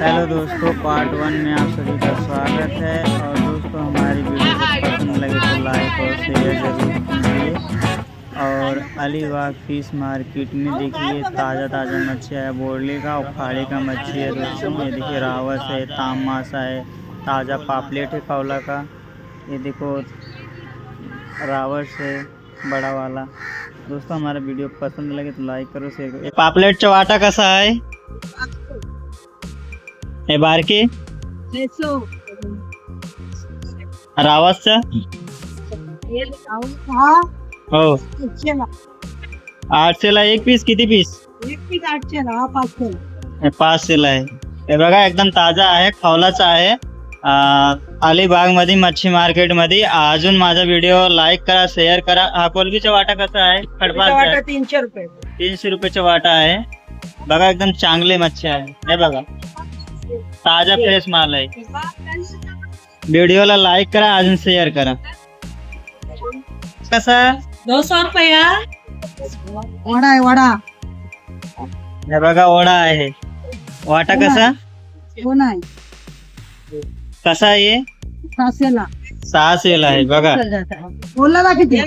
Hello दोस्तों part one में आप सभी का स्वागत है। और दोस्तों, हमारी वीडियो पसंद लगे तो लाइक और शेयर ज़रूर कीजिए। और अलीबाग फ़िश मार्केट में देखिए ताज़ा ताज़ा मच्छी है बोरली का और खाड़ी का मच्छी है दोस्तों। ये देखिए, रावस है ताम मासा है, ताज़ा पापलेट है कौला का। ये देखो, रावस है, बड़ा वाला। दोस्तों, हमारा वीडियो पसंद लगे तो लाइक करो शेयर करो। पापलेट चवाटा कसा हे बारके? रावसचा हो? आठशेला एक पीस? किती पीस? हे आहे हे बघा एकदम ताज़ा आहे खवलाचा आहे। अलिबाग मध्ये मच्छी मार्केट मध्ये अजून माझा व्हिडिओ लाईक करा शेअर करा. हा कोलबीचा वाटा कसा आहे? खडपाचा तीनशे रुपये. तीनशे रुपयाचा वाटा आहे. बघा एकदम चांगले मच्छी आहे. हे बघा. ताजा फ्रेश माल आहे. व्हिडिओला लाईक करा अजून शेअर करा. कसा? दो सौ रुपया. वडा आहे वडा. हे बघा ओढा आहे. वाटा कसा? कोण आहे कसा आहे? सासेला सहा सेल आहे बघा. बोलला ना किती?